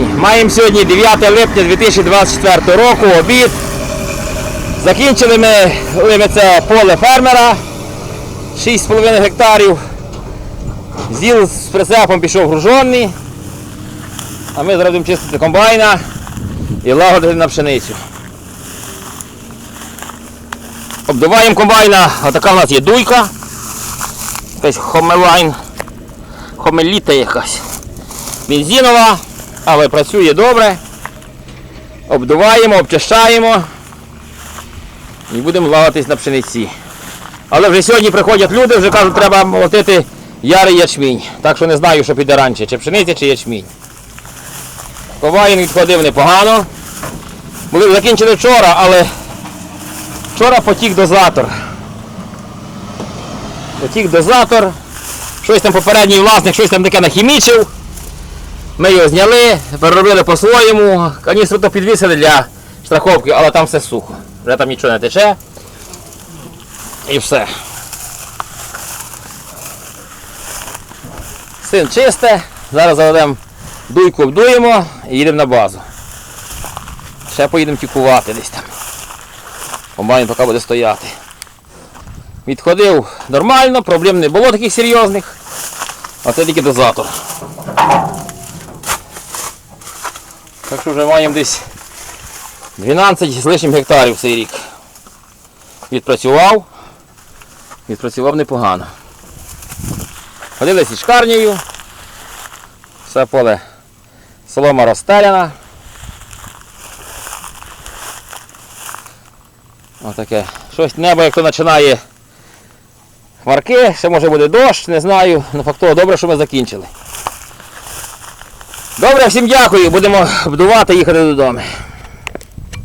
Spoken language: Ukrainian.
день. Маємо сьогодні 9 липня 2024 року, обід. Закінчили ми, це поле фермера 6,5 гектарів. Зіл з прицепом пішов гружонний. А ми будемо чистити комбайна і лагодити на пшеницю. Обдуваємо комбайна, отака в нас є дуйка. Якась хомелайн. Хомеліта якась. Бензинова, але працює добре. Обдуваємо, обчищаємо і будемо лагатись на пшениці. Але вже сьогодні приходять люди, вже кажуть, треба молотити ярий ячмінь. Так що не знаю, що піде раніше, чи пшениця, чи ячмінь. Коваєн відходив непогано. Були закінчили вчора, але вчора потік дозатор. Потік дозатор. Щось там попередній власник, щось там таке нахімічив. Ми його зняли, переробили по-своєму. Каністру то підвісили для страховки, але там все сухо. Вже там нічого не тече. І все. Син чисте. Зараз заведемо дуйку, обдуємо і їдемо на базу. Ще поїдемо тікувати десь там. Комбайн поки буде стояти. Відходив нормально, проблем не було таких серйозних. А це тільки дозатор. Так що вже маємо десь 12 з лишнім гектарів цей рік. Відпрацював. Відпрацював непогано. Ходили зі шкарнею. Все поле солома розстеляна. Отаке. Щось небо як то починає хмарки, ще може буде дощ, не знаю. Ну фактово добре, що ми закінчили. Добре, всім дякую. Будемо будувати, їхати додому.